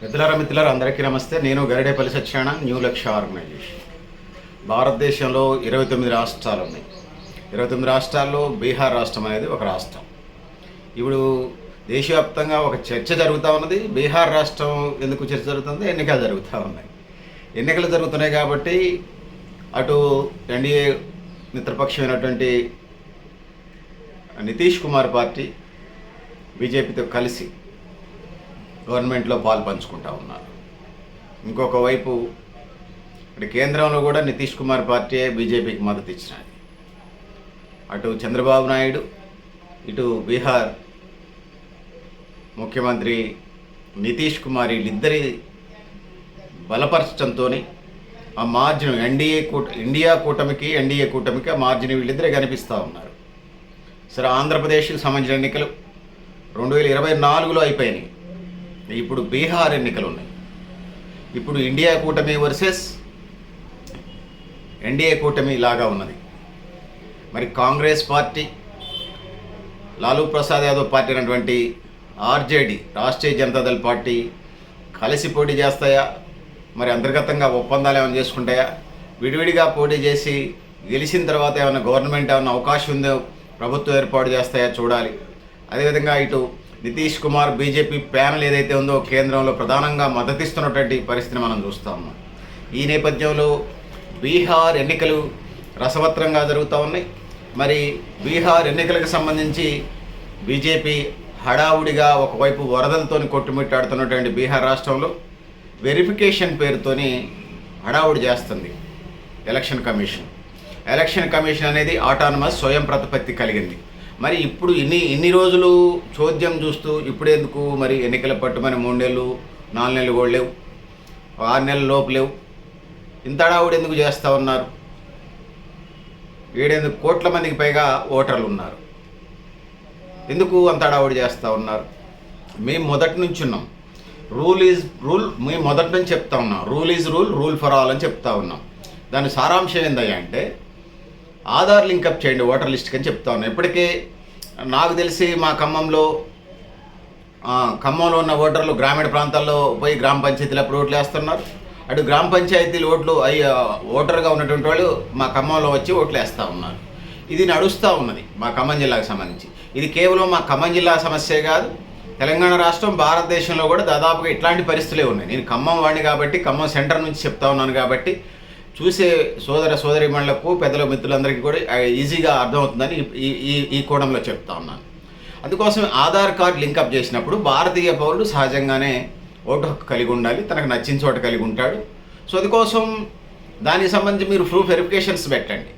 మిత్రులారా మిత్రులారా అందరికీ నమస్తే. నేను గరిడేపల్లి సత్యనారాయణ న్యూ లక్ష్య ఆర్గనైజేషన్. భారతదేశంలో ఇరవై తొమ్మిది రాష్ట్రాలు ఉన్నాయి. ఇరవై తొమ్మిది రాష్ట్రాల్లో బీహార్ రాష్ట్రం అనేది ఒక రాష్ట్రం. ఇప్పుడు దేశవ్యాప్తంగా ఒక చర్చ జరుగుతూ ఉన్నది. బీహార్ రాష్ట్రం ఎందుకు చర్చ జరుగుతుంది? ఎన్నికలు జరుగుతూ ఉన్నాయి. ఎన్నికలు జరుగుతున్నాయి కాబట్టి అటు ఎన్డీఏ మిత్రపక్షమైనటువంటి నితీష్ కుమార్ పార్టీ బీజేపీతో కలిసి గవర్నమెంట్లో పాలు పంచుకుంటా ఉన్నారు. ఇంకొక వైపు ఇటు కేంద్రంలో కూడా నితీష్ కుమార్ పార్టీ బీజేపీకి మద్దతు ఇచ్చినది అటు చంద్రబాబు నాయుడు ఇటు బీహార్ ముఖ్యమంత్రి నితీష్ కుమార్ వీళ్ళిద్దరి బలపరచడంతో ఆ మార్జిన్ ఎన్డీఏ కూట ఇండియా కూటమికి ఎన్డీఏ కూటమికి ఆ మార్జిన్ వీళ్ళిద్దరే కనిపిస్తూ ఉన్నారు. సరే ఆంధ్రప్రదేశ్కి సంబంధించిన ఎన్నికలు రెండు వేల ఇరవై నాలుగులో అయిపోయినాయి. ఇప్పుడు బీహార్ ఎన్నికలు ఉన్నాయి ఇప్పుడు ఇండియా కూటమి వర్సెస్ ఎన్డీఏ కూటమి లాగా ఉన్నది. మరి కాంగ్రెస్ పార్టీ లాలూ ప్రసాద్ యాదవ్ పార్టీ అయినటువంటి ఆర్జేడి రాష్ట్రీయ జనతాదళ్ పార్టీ కలిసి పోటీ చేస్తాయా? మరి అంతర్గతంగా ఒప్పందాలు ఏమైనా చేసుకుంటాయా? విడివిడిగా పోటీ చేసి గెలిచిన తర్వాత ఏమైనా గవర్నమెంట్ ఏమైనా అవకాశం ఉందో ప్రభుత్వం ఏర్పాటు చేస్తాయా చూడాలి. అదేవిధంగా ఇటు నితీష్ కుమార్ బీజేపీ ప్యానల్ ఏదైతే ఉందో కేంద్రంలో ప్రధానంగా మద్దతిస్తున్నటువంటి పరిస్థితిని మనం చూస్తాము ఈ నేపథ్యంలో బీహార్ ఎన్నికలు రసవత్రంగా జరుగుతూ ఉన్నాయి. మరి బీహార్ ఎన్నికలకు సంబంధించి బీజేపీ హడావుడిగా ఒకవైపు వరదలతోని కొట్టుమిట్టాడుతున్నటువంటి బీహార్ రాష్ట్రంలో వెరిఫికేషన్ పేరుతోని హడావుడి చేస్తుంది ఎలక్షన్ కమిషన్. ఎలక్షన్ కమిషన్ అనేది ఆటానమస్ స్వయం ప్రతిపత్తి కలిగింది. మరి ఇప్పుడు ఇన్ని ఇన్ని రోజులు చోద్యం చూస్తూ ఇప్పుడెందుకు మరి ఎన్నికల పట్టుమని మూడు నెలలు నాలుగు నెలలు కూడా లేవు. ఆరు నెలల లోపు లేవు. ఇంత హడావుడి ఎందుకు చేస్తూ ఉన్నారు? ఏడెనిమిది కోట్ల మందికి పైగా ఓటర్లు ఉన్నారు. ఎందుకు అంత హడావుడి చేస్తూ ఉన్నారు? మేము మొదటి నుంచి ఉన్నాం. రూల్ ఈజ్ రూల్ మేము మొదటి నుంచి చెప్తా ఉన్నాం. Rule is rule rule for all అని చెప్తా ఉన్నాం. దాని సారాంశం ఏందయ్యా అంటే ఆధార్ లింకప్ చేయండి ఓటర్ లిస్ట్కి అని చెప్తా ఉన్నాను ఇప్పటికే నాకు తెలిసి మా ఖమ్మంలో ఖమ్మంలో ఉన్న ఓటర్లు గ్రామీణ ప్రాంతాల్లో పోయి గ్రామ పంచాయతీలు అప్పుడు ఓట్లు వేస్తున్నారు. అటు గ్రామ పంచాయతీలు ఓట్లు అయ్యి ఓటర్గా ఉన్నటువంటి వాళ్ళు మా ఖమ్మంలో వచ్చి ఓట్లు వేస్తూ ఉన్నారు. ఇది నడుస్తూ ఉన్నది మా ఖమ్మం జిల్లాకు సంబంధించి. ఇది కేవలం మా ఖమ్మం జిల్లా సమస్యే కాదు. తెలంగాణ రాష్ట్రం భారతదేశంలో కూడా దాదాపుగా ఇట్లాంటి పరిస్థితులే ఉన్నాయి. నేను ఖమ్మం వాడిని కాబట్టి ఖమ్మం సెంటర్ నుంచి చెప్తా ఉన్నాను కాబట్టి చూసే సోదర సోదరిమణులకు పెద్దల మిత్రులందరికీ కూడా ఈజీగా అర్థమవుతుందని ఈ ఈ ఈ కోణంలో చెప్తా ఉన్నాను. అందుకోసం ఆధార్ కార్డు లింకప్ చేసినప్పుడు భారతీయ పౌరుడు సహజంగానే ఓటు హక్కు కలిగి ఉండాలి తనకు నచ్చిన చోట కలిగి ఉంటాడు. సో అందుకోసం దానికి సంబంధించి మీరు ప్రూఫ్ వెరిఫికేషన్స్ పెట్టండి.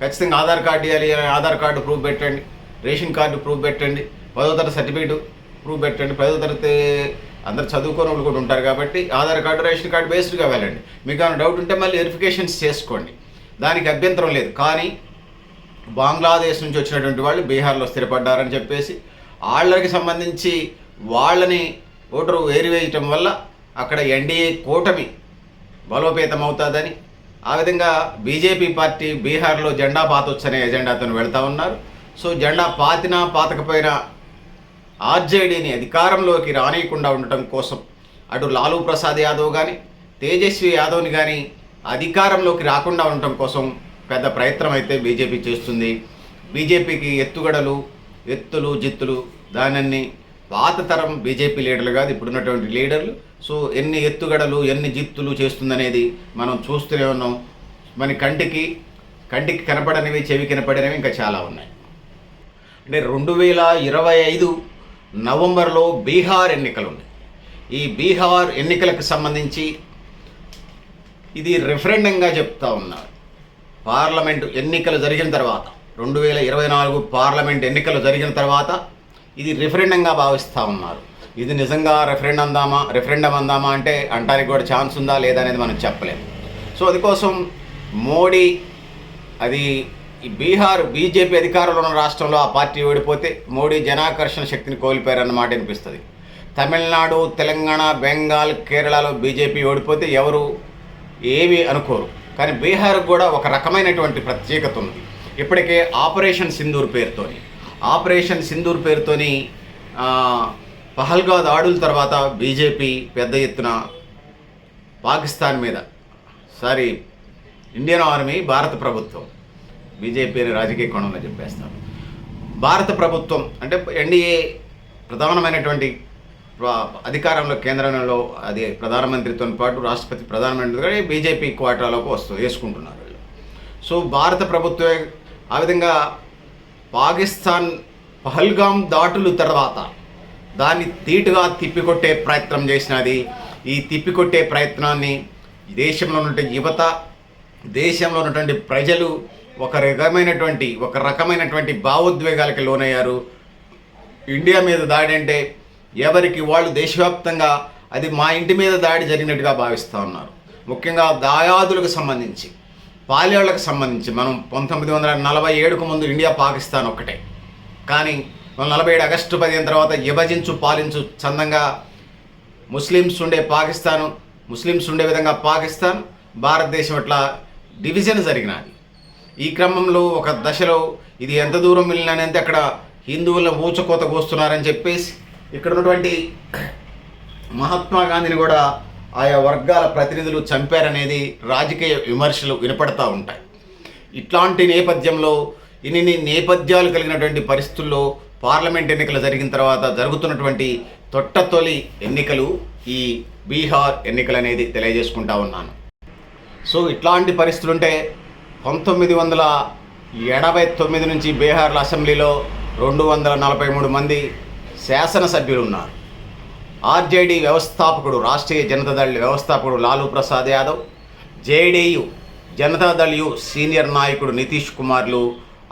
ఖచ్చితంగా ఆధార్ కార్డు ఇవ్వాలి ఆధార్ కార్డు ప్రూఫ్ పెట్టండి రేషన్ కార్డు ప్రూఫ్ పెట్టండి పదో తరగతి సర్టిఫికేట్ ప్రూఫ్ పెట్టండి పదో తరగతి అందరు చదువుకోని వాళ్ళు కూడా ఉంటారు కాబట్టి ఆధార్ కార్డు రేషన్ కార్డు బేస్డ్గా వెళ్ళండి. మీకు ఏమైనా డౌట్ ఉంటే మళ్ళీ వెరిఫికేషన్స్ చేసుకోండి. దానికి అభ్యంతరం లేదు. కానీ బంగ్లాదేశ్ నుంచి వచ్చినటువంటి వాళ్ళు బీహార్లో స్థిరపడ్డారని చెప్పేసి వాళ్ళకి సంబంధించి వాళ్ళని ఓటరు ఏరివేయటం వల్ల అక్కడ ఎన్డీఏ కూటమి బలోపేతం అవుతుందని ఆ విధంగా బీజేపీ పార్టీ బీహార్లో జెండా పాతొచ్చనే ఎజెండాతో వెళ్తూ ఉన్నారు. సో జెండా పాతినా పాతకపోయినా ఆర్జేడీని అధికారంలోకి రానియకుండా ఉండటం కోసం అటు లాలూ ప్రసాద్ యాదవ్ కానీ తేజస్వి యాదవ్ని కానీ అధికారంలోకి రాకుండా ఉండటం కోసం పెద్ద ప్రయత్నం అయితే బీజేపీ చేస్తుంది. బీజేపీకి ఎత్తుగడలు ఎత్తులు జిత్తులు దానన్ని పాత తరం బీజేపీ లీడర్లు కాదు ఇప్పుడున్నటువంటి లీడర్లు. సో ఎన్ని ఎత్తుగడలు ఎన్ని జిత్తులు చేస్తుందనేది మనం చూస్తూనే ఉన్నాం. మన కంటికి కంటికి కనపడనివి చెవి కనపడనివి ఇంకా చాలా ఉన్నాయి. అంటే రెండు వేల ఇరవై ఐదు నవంబర్లో బీహార్ ఎన్నికలు ఉన్నాయి ఈ బీహార్ ఎన్నికలకు సంబంధించి ఇది రిఫరెండంగా చెప్తా ఉన్నారు పార్లమెంటు ఎన్నికలు జరిగిన తర్వాత రెండు వేల ఇరవై నాలుగు పార్లమెంట్ ఎన్నికలు జరిగిన తర్వాత ఇది రిఫరెండంగా భావిస్తూ ఉన్నారు. ఇది నిజంగా రెఫరెండం అందామా? రెఫరెండం అందామా అంటే అంటానికి కూడా ఛాన్స్ ఉందా లేదా అనేది మనం చెప్పలేము. సో అందుకోసం మోడీ అది ఈ బీహార్ బీజేపీ అధికారంలో ఉన్న రాష్ట్రంలో ఆ పార్టీ ఓడిపోతే మోడీ జనాకర్షణ శక్తిని కోల్పోయారన్నమాట అనిపిస్తుంది. తమిళనాడు తెలంగాణ బెంగాల్ కేరళలో బీజేపీ ఓడిపోతే ఎవరు ఏమీ అనుకోరు. కానీ బీహార్ కూడా ఒక రకమైనటువంటి ప్రత్యేకత ఉంది ఇప్పటికే ఆపరేషన్ సింధూర్ పేరుతోని ఆపరేషన్ సింధూర్ పేరుతోని పహల్గా దాడుల తర్వాత బీజేపీ పెద్ద ఎత్తున పాకిస్తాన్ మీద సారీ ఇండియన్ ఆర్మీ భారత ప్రభుత్వం బీజేపీ అని రాజకీయ కోణంలో చెప్పేస్తాను. భారత ప్రభుత్వం అంటే ఎన్డీఏ ప్రధానమైనటువంటి అధికారంలో కేంద్రంలో అది ప్రధానమంత్రితో పాటు రాష్ట్రపతి ప్రధానమంత్రి బీజేపీ క్వార్టర్లోకి వస్తూ వేసుకుంటున్నారు వీళ్ళు. సో భారత ప్రభుత్వమే ఆ విధంగా పాకిస్తాన్ పహల్గాం దాటులు తర్వాత దాన్ని తీటుగా తిప్పికొట్టే ప్రయత్నం చేసినది. ఈ తిప్పికొట్టే ప్రయత్నాన్ని దేశంలో ఉన్నటువంటి యువత దేశంలో ఉన్నటువంటి ప్రజలు ఒక రకమైనటువంటి ఒక రకమైనటువంటి భావోద్వేగాలకి లోనయ్యారు. ఇండియా మీద దాడి అంటే ఎవరికి వాళ్ళు దేశవ్యాప్తంగా అది మా ఇంటి మీద దాడి జరిగినట్టుగా భావిస్తూ ఉన్నారు. ముఖ్యంగా దాయాదులకు సంబంధించి పాలేళ్ళకు సంబంధించి మనం పంతొమ్మిది వందల నలభై ఏడుకు ముందు ఇండియా పాకిస్తాన్ ఒక్కటే. కానీ నలభై ఏడు ఆగస్టు పదిహేను తర్వాత విభజించు పాలించు చందంగా ముస్లిమ్స్ ఉండే పాకిస్తాను ముస్లిమ్స్ ఉండే విధంగా పాకిస్తాన్ భారతదేశం ఇట్లా డివిజన్ జరిగినది. ఈ క్రమంలో ఒక దశలో ఇది ఎంత దూరం వెళ్ళినానంటే అక్కడ హిందువుల ఊచకోత కోస్తున్నారని చెప్పేసి ఇక్కడ ఉన్నటువంటి మహాత్మా గాంధీని కూడా ఆయా వర్గాల ప్రతినిధులు చంపారనేది రాజకీయ విమర్శలు వినపడతా ఉంటాయి. ఇట్లాంటి నేపథ్యంలో ఇన్ని నేపథ్యాలు కలిగినటువంటి పరిస్థితుల్లో పార్లమెంట్ ఎన్నికలు జరిగిన తర్వాత జరుగుతున్నటువంటి తొట్టతొలి ఎన్నికలు ఈ బీహార్ ఎన్నికలు అనేది తెలియజేసుకుంటా ఉన్నాను. సో ఇట్లాంటి పరిస్థితులు ఉంటే పంతొమ్మిది వందల ఎనభై తొమ్మిది నుంచి బీహార్ల అసెంబ్లీలో రెండు వందల నలభై మూడు మంది శాసనసభ్యులు ఉన్నారు ఆర్జేడీ వ్యవస్థాపకుడు రాష్ట్రీయ జనతాదళ్ వ్యవస్థాపకుడు Lalu Prasad Yadav JDU Janata Dal U senior నాయకుడు నితీష్ కుమార్లు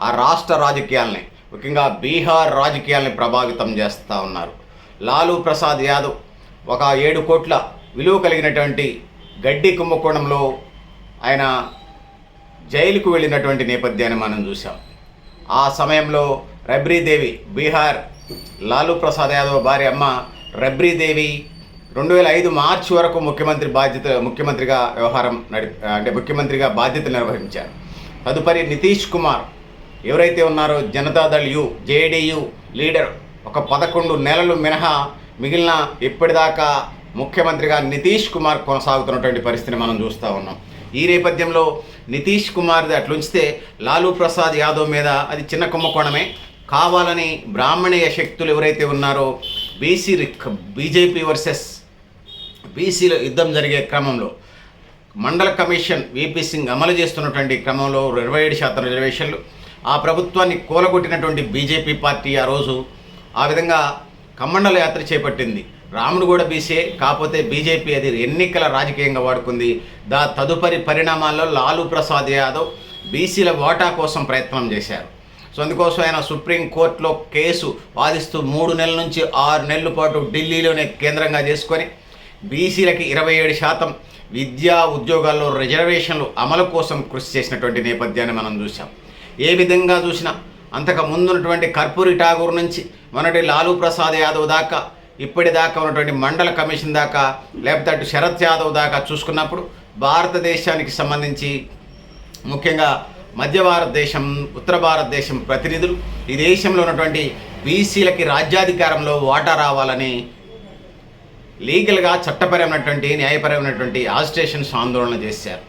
ఆ రాష్ట్ర రాజకీయాల్ని ముఖ్యంగా బీహార్ రాజకీయాల్ని ప్రభావితం చేస్తూ ఉన్నారు. లాలూ ప్రసాద్ యాదవ్ ఒక ఏడు కోట్ల విలువ కలిగినటువంటి గడ్డి కుంభకోణంలో ఆయన జైలుకు వెళ్ళినటువంటి నేపథ్యాన్ని మనం చూసాం ఆ సమయంలో రబ్రీదేవి బీహార్ లాలూ ప్రసాద్ యాదవ్ భార్య అమ్మ రబ్రీదేవి రెండు వేల ఐదు మార్చి వరకు ముఖ్యమంత్రి బాధ్యత ముఖ్యమంత్రిగా వ్యవహారం నడి అంటే ముఖ్యమంత్రిగా బాధ్యతలు నిర్వహించారు. తదుపరి నితీష్ కుమార్ ఎవరైతే ఉన్నారో జనతాదళ్ యు జేడీయు లీడర్ ఒక పదకొండు నెలలు మినహా మిగిలిన ఇప్పటిదాకా ముఖ్యమంత్రిగా నితీష్ కుమార్ కొనసాగుతున్నటువంటి పరిస్థితిని మనం చూస్తూ ఉన్నాం. ఈ నేపథ్యంలో నితీష్ కుమార్ది అట్లుంచితే లాలూ ప్రసాద్ యాదవ్ మీద అది చిన్న కుంభకోణమే కావాలని బ్రాహ్మణీయ శక్తులు ఎవరైతే ఉన్నారో బీసీ బీజేపీ వర్సెస్ బీసీలో యుద్ధం జరిగే క్రమంలో మండల కమిషన్ వీపీ సింగ్ అమలు చేస్తున్నటువంటి క్రమంలో ఇరవై ఏడు శాతం రిజర్వేషన్లు ఆ ప్రభుత్వాన్ని కూలగొట్టినటువంటి బీజేపీ పార్టీ ఆ రోజు ఆ విధంగా కమ్మండల యాత్ర చేపట్టింది. రాముడు కూడా బీసీఏ కాకపోతే బీజేపీ అది ఎన్నికల రాజకీయంగా వాడుకుంది. దా తదుపరి పరిణామాల్లో లాలూ ప్రసాద్ యాదవ్ బీసీల వాటా కోసం ప్రయత్నం చేశారు. సో అందుకోసం ఆయన సుప్రీం కోర్టులో కేసు వాదిస్తూ మూడు నెలల నుంచి ఆరు నెలల పాటు ఢిల్లీలోనే కేంద్రంగా చేసుకొని బీసీలకి ఇరవై ఏడు శాతం విద్యా ఉద్యోగాల్లో రిజర్వేషన్లు అమలు కోసం కృషి చేసినటువంటి నేపథ్యాన్ని మనం చూసాం ఏ విధంగా చూసినా అంతకు ముందున్నటువంటి కర్పూరి ఠాగూర్ నుంచి మొన్నటి లాలూ ప్రసాద్ యాదవ్ దాకా ఇప్పటిదాకా ఉన్నటువంటి మండల కమిషన్ దాకా లేకపోతే అటు శరత్ యాదవ్ దాకా చూసుకున్నప్పుడు భారతదేశానికి సంబంధించి ముఖ్యంగా మధ్య భారతదేశం ఉత్తర భారతదేశం ప్రతినిధులు ఈ దేశంలో ఉన్నటువంటి బీసీలకి రాజ్యాధికారంలో వాటా రావాలని లీగల్గా చట్టపరమైనటువంటి న్యాయపరమైనటువంటి ఆజిటేషన్స్ ఆందోళన చేశారు.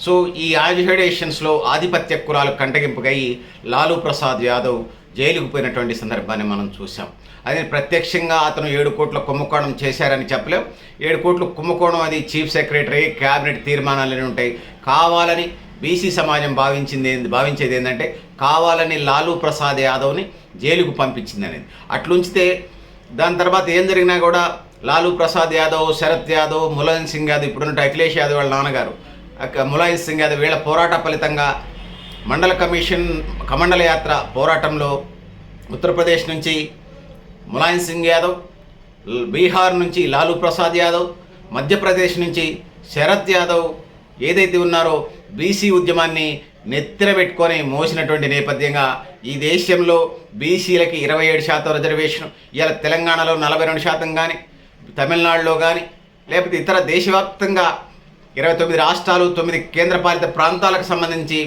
సో ఈ ఆజిటేషన్స్లో ఆధిపత్య కులాలు కంటగింపుకై లాలూ ప్రసాద్ యాదవ్ జైలుకు పోయినటువంటి సందర్భాన్ని మనం చూసాం అది ప్రత్యక్షంగా అతను ఏడు కోట్ల కుంభకోణం చేశారని చెప్పలేం. ఏడు కోట్ల కుంభకోణం అది చీఫ్ సెక్రటరీ క్యాబినెట్ తీర్మానాలు ఉంటాయి. కావాలని బీసీ సమాజం భావించింది ఏంది- భావించేది ఏంటంటే కావాలని లాలూ ప్రసాద్ యాదవ్ని జైలుకు పంపించింది అనేది. అట్లుంచితే దాని తర్వాత ఏం జరిగినా కూడా లాలూ ప్రసాద్ యాదవ్ శరత్ యాదవ్ ములాయం సింగ్ యాదవ్ ఇప్పుడున్న అఖిలేష్ యాదవ్ వాళ్ళ నాన్నగారు ములాయం సింగ్ యాదవ్ వీళ్ళ పోరాట ఫలితంగా మండల కమిషన్ కమండల యాత్ర పోరాటంలో ఉత్తరప్రదేశ్ నుంచి ములాయం సింగ్ యాదవ్ బీహార్ నుంచి లాలూ ప్రసాద్ యాదవ్ మధ్యప్రదేశ్ నుంచి శరత్ యాదవ్ ఏదైతే ఉన్నారో బీసీ ఉద్యమాన్ని నెత్తిన పెట్టుకొని మోసినటువంటి నేపథ్యంగా ఈ దేశంలో బీసీలకి ఇరవై ఏడు శాతం రిజర్వేషన్ ఇలా తెలంగాణలో నలభై రెండు శాతం కానీ తమిళనాడులో కానీ లేకపోతే ఇతర దేశవ్యాప్తంగా ఇరవై తొమ్మిది రాష్ట్రాలు తొమ్మిది కేంద్రపాలిత ప్రాంతాలకు సంబంధించి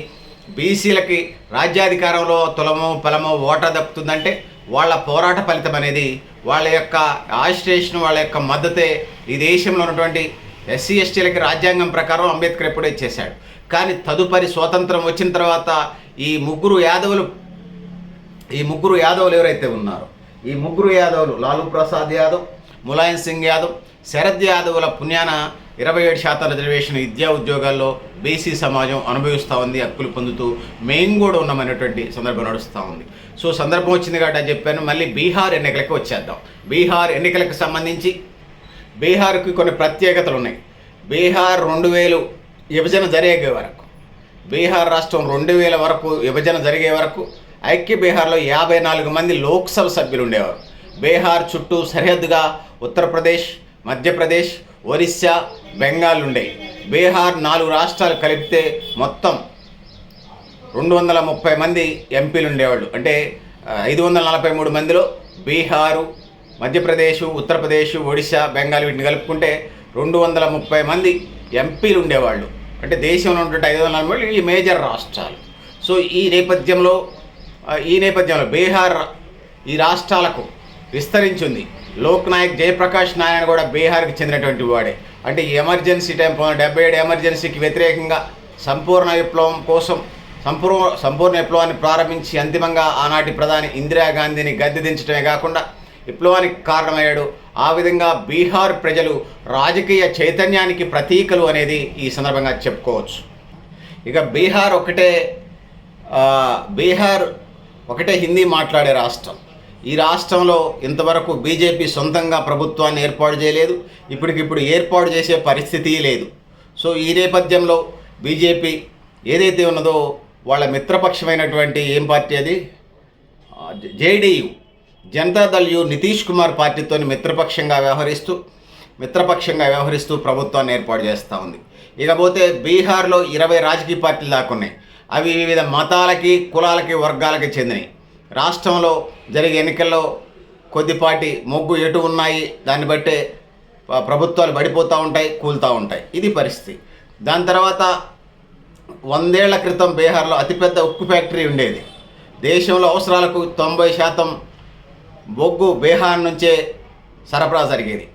బీసీలకి రాజ్యాధికారంలో తులమో పొలమో ఓటా దక్కుతుందంటే వాళ్ళ పోరాట ఫలితం అనేది వాళ్ళ యొక్క ఆజిటేషన్ వాళ్ళ యొక్క మద్దతే ఈ దేశంలో ఉన్నటువంటి ఎస్సీ ఎస్టీలకి రాజ్యాంగం ప్రకారం అంబేద్కర్ ఎప్పుడో ఇచ్చేశాడు. కానీ తదుపరి స్వాతంత్రం వచ్చిన తర్వాత ఈ ముగ్గురు యాదవులు ఈ ముగ్గురు యాదవులు ఎవరైతే ఉన్నారో ఈ ముగ్గురు యాదవులు లాలూ ప్రసాద్ యాదవ్ ములాయం సింగ్ యాదవ్ శరద్ యాదవ్ల పుణ్యాన ఇరవై ఏడు శాతం రిజర్వేషన్ విద్యా ఉద్యోగాల్లో బీసీ సమాజం అనుభవిస్తూ ఉంది హక్కులు పొందుతూ మేము కూడా ఉన్నామనేటువంటి సందర్భం నడుస్తూ ఉంది. సో సందర్భం వచ్చింది కాబట్టి అని చెప్పాను. మళ్ళీ బీహార్ ఎన్నికలకు వచ్చేద్దాం. బీహార్ ఎన్నికలకు సంబంధించి బీహార్కి కొన్ని ప్రత్యేకతలు ఉన్నాయి. బీహార్ రెండు వేలు విభజన జరిగే వరకు బీహార్ రాష్ట్రం రెండు వేల వరకు విభజన జరిగే వరకు ఐక్య బీహార్లో యాభై నాలుగు మంది లోక్సభ సభ్యులు ఉండేవారు. బీహార్ చుట్టూ సరిహద్దుగా ఉత్తరప్రదేశ్ మధ్యప్రదేశ్ ఒరిస్సా బెంగాల్ ఉండే. బీహార్ నాలుగు రాష్ట్రాలు కలిపితే మొత్తం రెండు వందల ముప్పై మంది ఎంపీలు ఉండేవాళ్ళు. అంటే ఐదు వందల నలభై మూడు మందిలో బీహారు మధ్యప్రదేశ్ ఉత్తరప్రదేశ్ ఒడిశా బెంగాల్ వీటిని కలుపుకుంటే రెండు వందల ముప్పై మంది ఎంపీలు ఉండేవాళ్ళు. అంటే దేశంలో ఉన్నటువంటి ఐదు వందల నలభై ఈ మేజర్ రాష్ట్రాలు. సో ఈ నేపథ్యంలో ఈ నేపథ్యంలో బీహార్ ఈ రాష్ట్రాలకు విస్తరించింది. లోక్ నాయక్ జయప్రకాష్ నారాయణ కూడా బీహార్కి చెందినటువంటి వాడే. అంటే ఈ ఎమర్జెన్సీ టైం డెబ్బై ఏడు ఎమర్జెన్సీకి వ్యతిరేకంగా సంపూర్ణ విప్లవం కోసం సంపూర్ణ సంపూర్ణ విప్లవాన్ని ప్రారంభించి అంతిమంగా ఆనాటి ప్రధాని ఇందిరాగాంధీని గద్దె దించడమే కాకుండా విప్లవానికి కారణమయ్యాడు. ఆ విధంగా బీహార్ ప్రజలు రాజకీయ చైతన్యానికి ప్రతీకలు అనేది ఈ సందర్భంగా చెప్పుకోవచ్చు. ఇక బీహార్ ఒకటే బీహార్ ఒకటే హిందీ మాట్లాడే రాష్ట్రం. ఈ రాష్ట్రంలో ఇంతవరకు బీజేపీ సొంతంగా ప్రభుత్వాన్ని ఏర్పాటు చేయలేదు. ఇప్పటికిప్పుడు ఏర్పాటు చేసే పరిస్థితి లేదు. సో ఈ నేపథ్యంలో బీజేపీ ఏదైతే ఉన్నదో వాళ్ళ మిత్రపక్షమైనటువంటి ఏం పార్టీ అది? జేడీయూ. జనతాదళ్ యు నితీష్ కుమార్ పార్టీతో మిత్రపక్షంగా వ్యవహరిస్తూ మిత్రపక్షంగా వ్యవహరిస్తూ ప్రభుత్వాన్ని ఏర్పాటు చేస్తూ ఉంది. ఇకపోతే బీహార్లో ఇరవై రాజకీయ పార్టీలు దాకా ఉన్నాయి. అవి వివిధ మతాలకి కులాలకి వర్గాలకి చెందినవి రాష్ట్రంలో జరిగే ఎన్నికల్లో కొద్దిపాటి మొగ్గు ఎటు ఉన్నాయి దాన్ని బట్టే ప్రభుత్వాలు పడిపోతూ ఉంటాయి కూలుతూ ఉంటాయి. ఇది పరిస్థితి. దాని తర్వాత వందేళ్ళ క్రితం బీహార్లో అతిపెద్ద ఉక్కు ఫ్యాక్టరీ ఉండేది. దేశంలో అవసరాలకు తొంభై శాతం బొగ్గు బీహార్ నుంచే సరఫరా జరిగేది.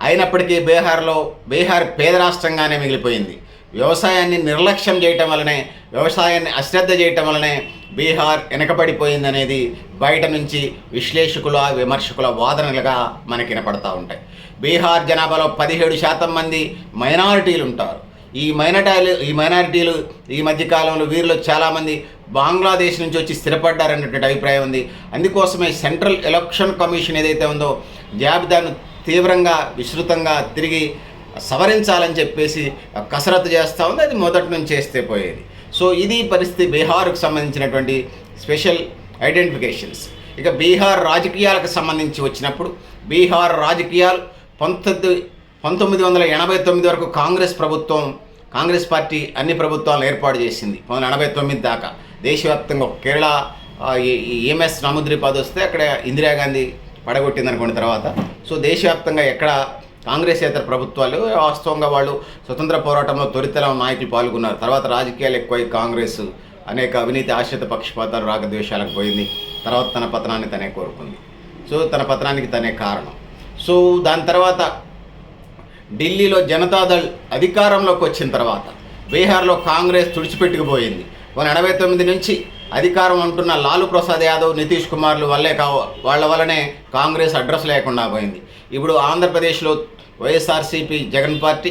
అయినప్పటికీ బీహార్లో బీహార్ పేద రాష్ట్రంగానే మిగిలిపోయింది. వ్యవసాయాన్ని నిర్లక్ష్యం చేయటం వలనే వ్యవసాయాన్ని అశ్రద్ధ చేయటం వలనే బీహార్ వెనకబడిపోయిందనేది బయట నుంచి విశ్లేషకుల విమర్శకుల వాదనలుగా మనకి వినపడతా ఉంటాయి. బీహార్ జనాభాలో పదిహేడు శాతం మంది మైనారిటీలు ఉంటారు. ఈ మైనారిటీలు ఈ మైనారిటీలు ఈ మధ్యకాలంలో వీరిలో చాలామంది బంగ్లాదేశ్ నుంచి వచ్చి స్థిరపడ్డారనేటువంటి అభిప్రాయం ఉంది. అందుకోసమే సెంట్రల్ ఎలక్షన్ కమిషన్ ఏదైతే ఉందో జాబితాను తీవ్రంగా విస్తృతంగా తిరిగి సవరించాలని చెప్పేసి కసరత్తు చేస్తూ ఉంది. అది మొదటి నుంచి చేస్తే పోయేది. సో ఇది పరిస్థితి బీహార్కు సంబంధించినటువంటి స్పెషల్ ఐడెంటిఫికేషన్స్. ఇక బీహార్ రాజకీయాలకు సంబంధించి వచ్చినప్పుడు బీహార్ రాజకీయాలు పంతొమ్మిది పంతొమ్మిది వందల ఎనభై తొమ్మిది వరకు కాంగ్రెస్ ప్రభుత్వం కాంగ్రెస్ పార్టీ అన్ని ప్రభుత్వాలను ఏర్పాటు చేసింది. పంతొమ్మిది వందల ఎనభై తొమ్మిది దాకా. దేశవ్యాప్తంగా కేరళ ఆ, ఈ- ఈ వస్తే అక్కడ ఇందిరాగాంధీ పడగొట్టింది అనుకున్న తర్వాత. సో దేశవ్యాప్తంగా ఎక్కడ కాంగ్రెసేతర ప్రభుత్వాలు వాస్తవంగా వాళ్ళు స్వతంత్ర పోరాటంలో తొలితరం నాయకులు పాల్గొన్నారు. తర్వాత రాజకీయాలు ఎక్కువై కాంగ్రెస్ అనేక అవినీతి ఆశ్రిత పక్షపాతాలు రాగద్వేషాలకు పోయింది. తర్వాత తన పతనాన్ని తనే కోరుకుంది. సో తన పతనానికి తనే కారణం. సో దాని తర్వాత ఢిల్లీలో జనతాదళ్ అధికారంలోకి వచ్చిన తర్వాత బీహార్లో కాంగ్రెస్ తుడిచిపెట్టుకుపోయింది. మన ఎనభై తొమ్మిది నుంచి అధికారం అంటున్న లాలూ ప్రసాద్ యాదవ్ నితీష్ కుమార్లు వల్లే కావ వాళ్ళ వల్లనే కాంగ్రెస్ అడ్రస్ లేకుండా పోయింది. ఇప్పుడు ఆంధ్రప్రదేశ్లో YSRCP Jagan party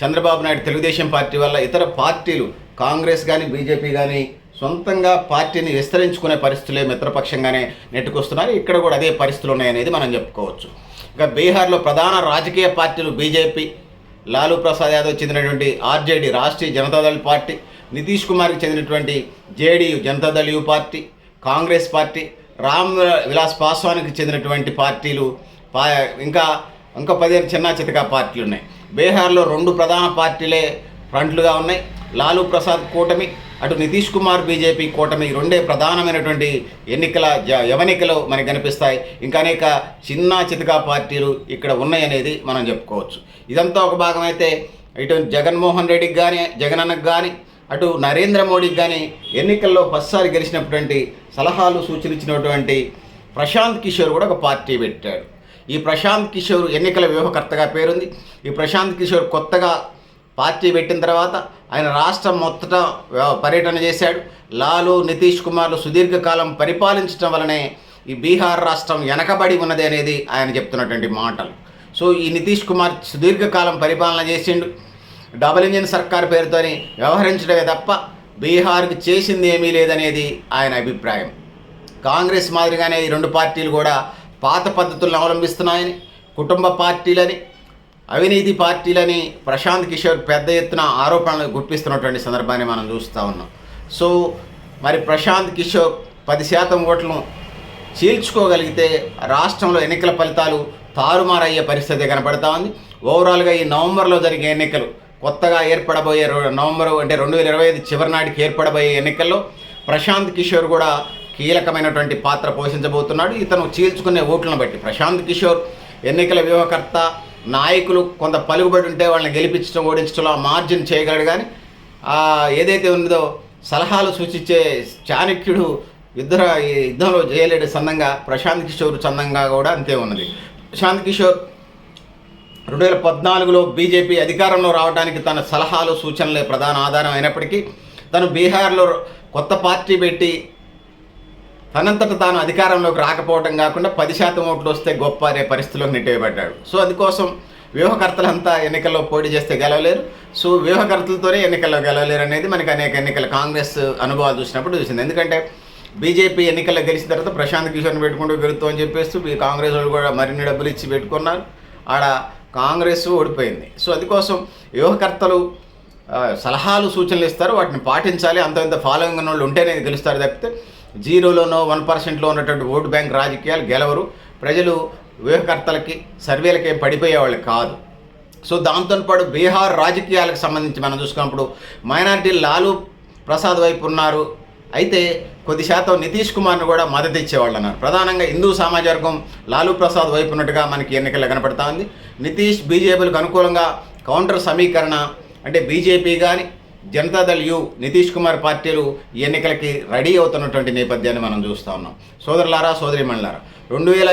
Chandrababu Naidu Telugu Desam party వల్ల ఇతర పార్టీలు కాంగ్రెస్ కానీ బీజేపీ కానీ సొంతంగా పార్టీని విస్తరించుకునే పరిస్థితులే మిత్రపక్షంగానే నెట్టుకొస్తున్నారు ఇక్కడ కూడా అదే పరిస్థితులు ఉన్నాయనేది మనం చెప్పుకోవచ్చు. ఇక బీహార్లో ప్రధాన రాజకీయ పార్టీలు బీజేపీ లాలూ ప్రసాద్ యాదవ్ చెందినటువంటి ఆర్జేడీ రాష్ట్రీయ జనతాదళ్ పార్టీ నితీష్ కుమార్కి చెందినటువంటి JDU Janata Dal U party Congress party Ram Vilas పాస్వాన్కి చెందినటువంటి పార్టీలు పా ఇంకా ఇంకా పదిహేను చిన్న చితకా పార్టీలు ఉన్నాయి. బీహార్లో రెండు ప్రధాన పార్టీలే ఫ్రంట్లుగా ఉన్నాయి. లాలూ ప్రసాద్ కూటమి అటు నితీష్ కుమార్ బీజేపీ కూటమి రెండే ప్రధానమైనటువంటి ఎన్నికల జ యవనికలు మనకు కనిపిస్తాయి. ఇంకా అనేక చిన్న చితకా పార్టీలు ఇక్కడ ఉన్నాయనేది మనం చెప్పుకోవచ్చు. ఇదంతా ఒక భాగమైతే ఇటు జగన్మోహన్ రెడ్డికి కానీ జగనన్నకు కానీ అటు నరేంద్ర మోడీకి కానీ ఎన్నికల్లో ఫస్ట్సారి గెలిచినటువంటి సలహాలు సూచనలు ఇచ్చినటువంటి ప్రశాంత్ కిషోర్ కూడా ఒక పార్టీ పెట్టాడు. ఈ ప్రశాంత్ కిషోర్ ఎన్నికల వ్యూహకర్తగా పేరుంది. ఈ ప్రశాంత్ కిషోర్ కొత్తగా పార్టీ పెట్టిన తర్వాత ఆయన రాష్ట్రం మొత్తట పర్యటన చేశాడు. లాలు నితీష్ కుమార్లు సుదీర్ఘకాలం పరిపాలించడం వలనే ఈ బీహార్ రాష్ట్రం వెనకబడి ఉన్నది అనేది ఆయన చెప్తున్నటువంటి మాటలు. సో ఈ నితీష్ కుమార్ సుదీర్ఘకాలం పరిపాలన చేసిండు. డబుల్ ఇంజిన్ సర్కార్ పేరుతోని వ్యవహరించడమే తప్ప బీహార్కి చేసింది ఏమీ లేదనేది ఆయన అభిప్రాయం. కాంగ్రెస్ మాదిరిగానే ఈ రెండు పార్టీలు కూడా పాత పద్ధతులను అవలంబిస్తున్నాయని కుటుంబ పార్టీలని అవినీతి పార్టీలని ప్రశాంత్ కిషోర్ పెద్ద ఎత్తున ఆరోపణలు గుప్పిస్తున్నటువంటి సందర్భాన్ని మనం చూస్తూ ఉన్నాం. సో మరి ప్రశాంత్ కిషోర్ పది శాతం ఓట్లను చీల్చుకోగలిగితే రాష్ట్రంలో ఎన్నికల ఫలితాలు తారుమారయ్యే పరిస్థితి కనపడతా ఉంది. ఓవరాల్గా ఈ నవంబర్లో జరిగే ఎన్నికలు కొత్తగా ఏర్పడబోయే నవంబరు నవంబర్ అంటే రెండు వేల ఇరవై ఐదు చివరి నాటికి ఏర్పడబోయే ఎన్నికల్లో ప్రశాంత్ కిషోర్ కూడా కీలకమైనటువంటి పాత్ర పోషించబోతున్నాడు. ఇతను చీల్చుకునే ఓట్లను బట్టి ప్రశాంత్ కిషోర్ ఎన్నికల వ్యూహకర్త నాయకులు కొంత పలుకుబడి ఉంటే వాళ్ళని గెలిపించడం ఓడించడంలో మార్జిన్ చేయగలడు. కానీ ఏదైతే ఉందో సలహాలు సూచించే చాణక్యుడు యుద్ధ యుద్ధంలో చేయలేడు సందంగా ప్రశాంత్ కిషోర్ చందంగా కూడా అంతే ఉన్నది. ప్రశాంత్ కిషోర్ రెండు వేల పద్నాలుగులో బీజేపీ అధికారంలో రావడానికి తన సలహాలు సూచనలే ప్రధాన ఆధారం అయినప్పటికీ తను బీహార్లో కొత్త పార్టీ పెట్టి తనంతట తాను అధికారంలోకి రాకపోవడం కాకుండా పది శాతం ఓట్లు వస్తే గొప్ప అనే పరిస్థితిలో నెట్టేయబడ్డాడు. సో అందుకోసం వ్యూహకర్తలంతా ఎన్నికల్లో పోటీ చేస్తే గెలవలేరు. సో వ్యూహకర్తలతోనే ఎన్నికల్లో గెలవలేరు అనేది మనకి అనేక ఎన్నికల కాంగ్రెస్ అనుభవాలు చూసినప్పుడు చూసింది. ఎందుకంటే బీజేపీ ఎన్నికల్లో గెలిచిన తర్వాత ప్రశాంత్ కిషోర్ని పెట్టుకుంటూ గెలుతూ అని చెప్పేస్తూ ఈ కాంగ్రెస్ వాళ్ళు కూడా మరిన్ని డబ్బులు ఇచ్చి పెట్టుకున్నారు. ఆడ కాంగ్రెస్ ఓడిపోయింది. సో అందుకోసం వ్యూహకర్తలు సలహాలు సూచనలు ఇస్తారు. వాటిని పాటించాలి. అంత ఇంత ఫాలోయింగ్ ఉన్న వాళ్ళు ఉంటేనే గెలుస్తారు తప్పితే జీరోలోనో వన్ పర్సెంట్లో ఉన్నటువంటి ఓటు బ్యాంక్ రాజకీయాలు గెలవరు. ప్రజలు వ్యూహకర్తలకి సర్వేలకి ఏం పడిపోయేవాళ్ళు కాదు. సో దాంతో పాటు బీహార్ రాజకీయాలకు సంబంధించి మనం చూసుకున్నప్పుడు మైనార్టీ లాలు ప్రసాద్ వైపు ఉన్నారు. అయితే కొద్ది శాతం నితీష్ కుమార్ను కూడా మద్దతు ఇచ్చేవాళ్ళు అన్నారు. ప్రధానంగా హిందూ సమాజ వర్గం లాలూ ప్రసాద్ వైపు ఉన్నట్టుగా మనకి ఎన్నికల్లో కనపడతా ఉంది. నితీష్ బీజేపీలకు అనుకూలంగా కౌంటర్ సమీకరణ అంటే బీజేపీ కానీ జనతాదళ్ యు నితీష్ కుమార్ పార్టీలు ఈ ఎన్నికలకి రెడీ అవుతున్నటువంటి నేపథ్యాన్ని మనం చూస్తూ ఉన్నాం. సోదరులారా సోదరిమణులారా రెండు వేల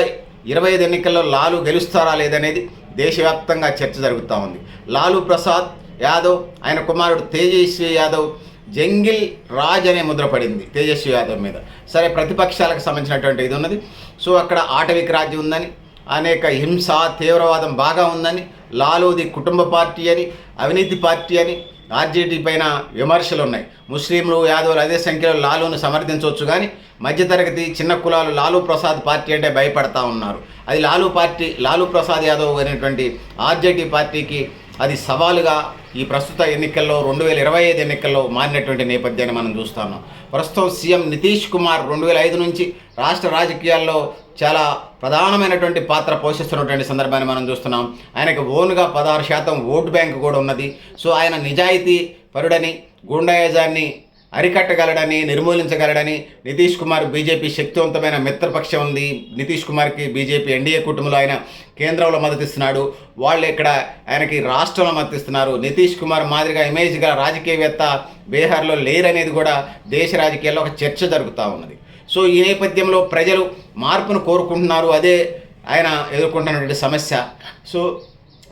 ఇరవై ఐదు ఎన్నికల్లో లాలు గెలుస్తారా లేదనేది దేశవ్యాప్తంగా చర్చ జరుగుతూ ఉంది. లాలూ ప్రసాద్ యాదవ్ ఆయన కుమారుడు తేజస్వి యాదవ్ జంగిల్ రాజ్ అనే ముద్ర పడింది తేజస్వి యాదవ్ మీద. సరే ప్రతిపక్షాలకు సంబంధించినటువంటి ఇది ఉన్నది. సో అక్కడ ఆటవిక రాజ్యం ఉందని అనేక హింస తీవ్రవాదం బాగా ఉందని లాలూది కుటుంబ పార్టీ అని అవినీతి పార్టీ అని ఆర్జేడీ పైన విమర్శలు ఉన్నాయి ముస్లింలు యాదవులు అదే సంఖ్యలో లాలూను సమర్థించవచ్చు కానీ మధ్యతరగతి చిన్న కులాలు లాలూ ప్రసాద్ పార్టీ అంటే భయపడతా ఉన్నారు. అది లాలూ పార్టీ లాలూ ప్రసాద్ యాదవ్ అనేటువంటి ఆర్జేడీ పార్టీకి అది సవాలుగా ఈ ప్రస్తుత ఎన్నికల్లో రెండు వేల ఇరవై ఐదు ఎన్నికల్లో మారినటువంటి నేపథ్యాన్ని మనం చూస్తున్నాం ప్రస్తుతం సీఎం నితీష్ కుమార్ రెండు వేల ఐదు నుంచి రాష్ట్ర రాజకీయాల్లో చాలా ప్రధానమైనటువంటి పాత్ర పోషిస్తున్నటువంటి సందర్భాన్ని మనం చూస్తున్నాం. ఆయనకు ఓన్గా పదహారు శాతం ఓటు బ్యాంక్ కూడా ఉన్నది. సో ఆయన నిజాయితీ పరుడని గుండాయజాన్ని అరికట్టగలడని నిర్మూలించగలడని నితీష్ కుమార్ బీజేపీ శక్తివంతమైన మిత్రపక్షం ఉంది నితీష్ కుమార్కి బీజేపీ ఎన్డీఏ కుటుంబంలో ఆయన కేంద్రంలో మద్దతిస్తున్నాడు. వాళ్ళు ఇక్కడ ఆయనకి రాష్ట్రంలో మద్దతిస్తున్నారు. నితీష్ కుమార్ మాదిరిగా ఇమేజ్ గల రాజకీయవేత్త బీహార్లో లేరనేది కూడా దేశ రాజకీయాల్లో ఒక చర్చ జరుగుతూ ఉన్నది. సో ఈ నేపథ్యంలో ప్రజలు మార్పును కోరుకుంటున్నారు. అదే ఆయన ఎదుర్కొంటున్నటువంటి సమస్య. సో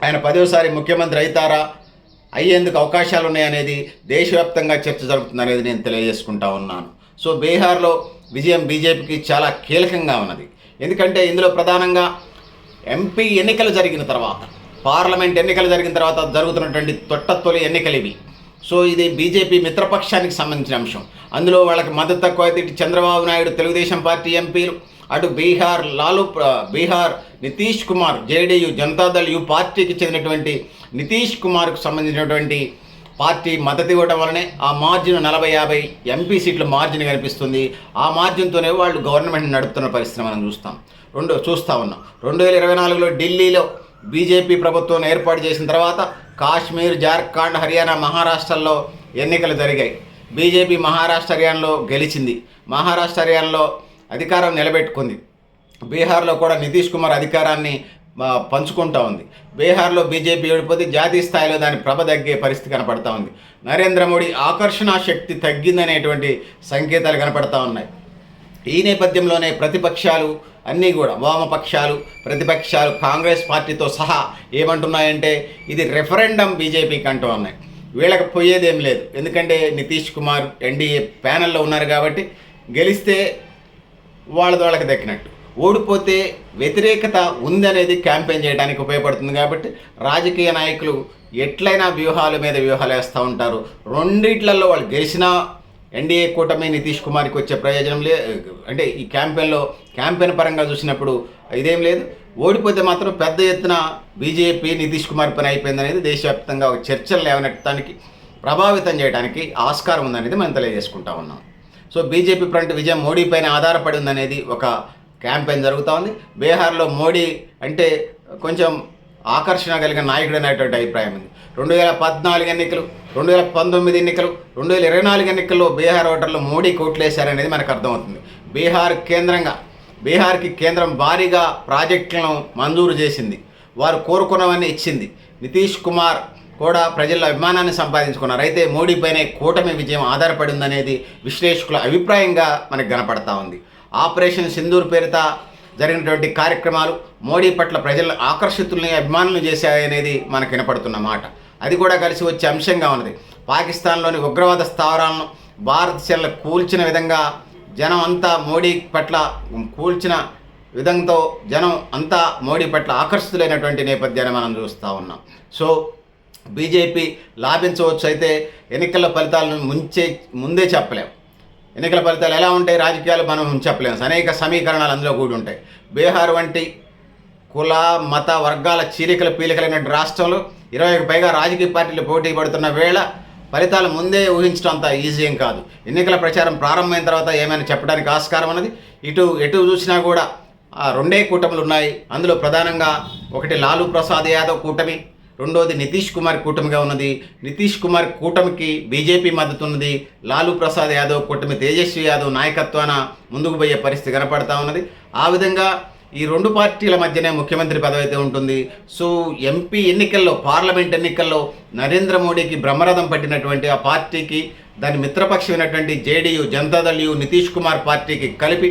ఆయన పదోసారి ముఖ్యమంత్రి అవుతారా? అయ్యేందుకు అవకాశాలు ఉన్నాయనేది దేశవ్యాప్తంగా చర్చ జరుగుతుంది అనేది నేను తెలియజేసుకుంటా ఉన్నాను. సో బీహార్లో విజయం బీజేపీకి చాలా కీలకంగా ఉన్నది. ఎందుకంటే ఇందులో ప్రధానంగా ఎంపీ ఎన్నికలు జరిగిన తర్వాత పార్లమెంట్ ఎన్నికలు జరిగిన తర్వాత జరుగుతున్నటువంటి తొట్ట తొలి ఎన్నికలు ఇవి. సో ఇది బీజేపీ మిత్రపక్షానికి సంబంధించిన అంశం. అందులో వాళ్ళకి మద్దతు తక్కువ అయితే ఇటు చంద్రబాబు నాయుడు తెలుగుదేశం పార్టీ ఎంపీలు అటు బీహార్ లాలు బీహార్ నితీష్ కుమార్ జేడీయూ జనతాదళ్ యు పార్టీకి చెందినటువంటి నితీష్ కుమార్కు సంబంధించినటువంటి పార్టీ మద్దతు ఇవ్వడం వలనే ఆ మార్జిన్ నలభై యాభై ఎంపీ సీట్ల మార్జిన్ కనిపిస్తుంది. ఆ మార్జిన్తోనే వాళ్ళు గవర్నమెంట్ నడుపుతున్న పరిస్థితి మనం చూస్తాం. రెండు చూస్తూ ఉన్నాం. రెండు వేల ఇరవై నాలుగులో ఢిల్లీలో బీజేపీ ప్రభుత్వం ఏర్పాటు చేసిన తర్వాత కాశ్మీర్ జార్ఖండ్ హర్యానా మహారాష్ట్రల్లో ఎన్నికలు జరిగాయి. బీజేపీ మహారాష్ట్ర హర్యానాలో గెలిచింది. మహారాష్ట్ర హర్యానాలో అధికారం నిలబెట్టుకుంది. బీహార్లో కూడా నితీష్ కుమార్ అధికారాన్ని పంచుకుంటా ఉంది. బీహార్లో బీజేపీ ఓడిపోతే జాతీయ స్థాయిలో దాని ప్రభ తగ్గే పరిస్థితి కనపడతా ఉంది. నరేంద్ర మోడీ ఆకర్షణ శక్తి తగ్గిందనేటువంటి సంకేతాలు కనపడతా ఉన్నాయి. ఈ నేపథ్యంలోనే ప్రతిపక్షాలు అన్నీ కూడా వామపక్షాలు ప్రతిపక్షాలు కాంగ్రెస్ పార్టీతో సహా ఏమంటున్నాయంటే ఇది రెఫరెండం బీజేపీకి అంటూ ఉన్నాయి. వీళ్ళకి పోయేదేం లేదు. ఎందుకంటే నితీష్ కుమార్ ఎన్డీఏ ప్యానెల్లో ఉన్నారు కాబట్టి గెలిస్తే వాళ్ళ వాళ్ళకి దక్కినట్టు. ఓడిపోతే వ్యతిరేకత ఉందనేది క్యాంపెయిన్ చేయడానికి ఉపయోగపడుతుంది కాబట్టి రాజకీయ నాయకులు ఎట్లయినా వ్యూహాల మీద వ్యూహాలు వేస్తూ ఉంటారు. రెండిట్లలో వాళ్ళు గెలిచినా ఎన్డీఏ కూటమి నితీష్ కుమార్కి వచ్చే ప్రయోజనం లే అంటే ఈ క్యాంపెయిన్లో క్యాంపెయిన్ పరంగా చూసినప్పుడు ఇదేం లేదు. ఓడిపోతే మాత్రం పెద్ద ఎత్తున బీజేపీ నితీష్ కుమార్ పని అయిపోయింది అనేది దేశవ్యాప్తంగా ఒక చర్చలు లేవనెట్టడానికి ప్రభావితం చేయడానికి ఆస్కారం ఉందనేది మనం తెలియజేసుకుంటా ఉన్నాం. సో బీజేపీ ఫ్రంట్ విజయం మోడీ పైన ఆధారపడి ఉందనేది ఒక క్యాంపెయిన్ జరుగుతూ ఉంది. బీహార్లో మోడీ అంటే కొంచెం ఆకర్షణ కలిగిన నాయకుడు అనేటువంటి అభిప్రాయం ఉంది. రెండు వేల పద్నాలుగు ఎన్నికలు రెండు వేల పంతొమ్మిది ఎన్నికలు రెండు వేల ఇరవై నాలుగు ఎన్నికల్లో బీహార్ ఓటర్లు మోడీ కోట్లేశారనేది మనకు అర్థమవుతుంది. బీహార్ కేంద్రంగా బీహార్కి కేంద్రం భారీగా ప్రాజెక్టులను మంజూరు చేసింది. వారు కోరుకున్నవన్నీ ఇచ్చింది. నితీష్ కుమార్ కూడా ప్రజల అభిమానాన్ని సంపాదించుకున్నారు. అయితే మోడీ పైనే కూటమి విజయం ఆధారపడి ఉందనేది విశ్లేషకుల అభిప్రాయంగా మనకు కనపడతా ఉంది. ఆపరేషన్ సింధూర్ పేరిత జరిగినటువంటి కార్యక్రమాలు మోడీ పట్ల ప్రజల ఆకర్షితుల్ని అభిమానులు చేశాయనేది మనకు వినపడుతున్న మాట. అది కూడా కలిసి వచ్చే అంశంగా ఉన్నది. పాకిస్తాన్లోని ఉగ్రవాద స్థావరాలను భారత సేనలు కూల్చిన విధంగా జనం అంతా మోడీ పట్ల కూల్చిన విధంతో జనం అంతా మోడీ పట్ల ఆకర్షితులైనటువంటి నేపథ్యాన్ని మనం చూస్తూ ఉన్నాం. సో బీజేపీ లాభించవచ్చు అయితే ఎన్నికల ఫలితాలను ముంచే ముందే చెప్పలేం. ఎన్నికల ఫలితాలు ఎలా ఉంటాయి? రాజకీయాలు మనం చెప్పలేము. అనేక సమీకరణాలు అందులో కూడి ఉంటాయి. బీహార్ వంటి కుల మత వర్గాల చీలికల పీలికలైన రాష్ట్రంలో ఇరవైకి పైగా రాజకీయ పార్టీలు పోటీ పడుతున్న వేళ ఫలితాలు ముందే ఊహించడం అంత ఈజీ ఏం కాదు. ఎన్నికల ప్రచారం ప్రారంభమైన తర్వాత ఏమైనా చెప్పడానికి ఆస్కారం ఉన్నది? ఇటు ఎటు చూసినా కూడా రెండే కూటములు ఉన్నాయి. అందులో ప్రధానంగా ఒకటి లాలూ ప్రసాద్ యాదవ్ కూటమి రెండోది నితీష్ కుమార్ కూటమిగా ఉన్నది. నితీష్ కుమార్ కూటమికి బీజేపీ మద్దతు ఉన్నది లాలూ ప్రసాద్ యాదవ్ కూటమి తేజస్వి యాదవ్ నాయకత్వాన ముందుకు పోయే పరిస్థితి కనపడతా ఉన్నది. ఆ విధంగా ఈ రెండు పార్టీల మధ్యనే ముఖ్యమంత్రి పదవి అయితే ఉంటుంది. సో ఎంపీ ఎన్నికల్లో పార్లమెంట్ ఎన్నికల్లో నరేంద్ర మోడీకి బ్రహ్మరథం పట్టినటువంటి ఆ పార్టీకి దాని మిత్రపక్షమైనటువంటి జేడీయూ జనతాదళ్ నితీష్ కుమార్ పార్టీకి కలిపి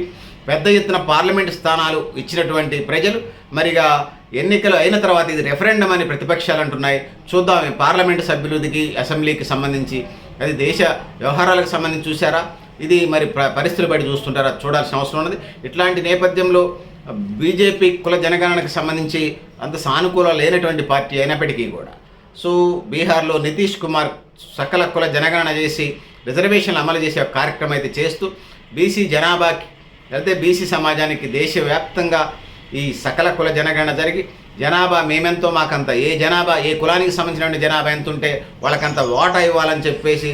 పెద్ద ఎత్తున పార్లమెంట్ స్థానాలు ఇచ్చినటువంటి ప్రజలు. మరిగా ఎన్నికలు అయిన తర్వాత ఇది రెఫరెండం అని ప్రతిపక్షాలు అంటున్నాయి. చూద్దాం ఈ పార్లమెంటు సభ్యులకి అసెంబ్లీకి సంబంధించి అది దేశ వ్యవహారాలకు సంబంధించి చూసారా ఇది మరి ప్ర- పరిస్థితులు బట్టి చూస్తుంటారా? చూడాల్సిన అవసరం ఉన్నది. ఇట్లాంటి నేపథ్యంలో బీజేపీ కుల జనగణనకు సంబంధించి అంత సానుకూల లేనటువంటి పార్టీ అయినప్పటికీ కూడా. సో బీహార్లో నితీష్ కుమార్ సకల కుల జనగణన చేసి రిజర్వేషన్లు అమలు చేసే ఒక కార్యక్రమం అయితే చేస్తూ బీసీ జనాభాకి లేకపోతే బీసీ సమాజానికి దేశవ్యాప్తంగా ఈ సకల కుల జనగణన జరిగి జనాభా మేమెంతో మాకంత ఏ జనాభా ఏ కులానికి సంబంధించినటువంటి జనాభా ఎంత ఉంటే వాళ్ళకంత వాటా ఇవ్వాలని చెప్పేసి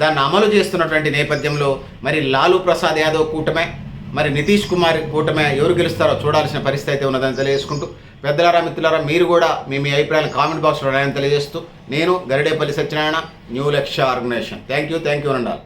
దాన్ని అమలు చేస్తున్నటువంటి నేపథ్యంలో మరి లాలూ ప్రసాద్ యాదవ్ కూటమే మరి నితీష్ కుమార్ కూటమే ఎవరు గెలుస్తారో చూడాల్సిన పరిస్థితి అయితే ఉన్నదని తెలియజేసుకుంటూ పెద్దలారా మిత్రులారా మీరు కూడా మీ మీ అభిప్రాయాలు కామెంట్ బాక్స్లో రాయని తెలియజేస్తూ నేను Garidepalli Satyanarayana new Lakshya organisation. Thank you thank you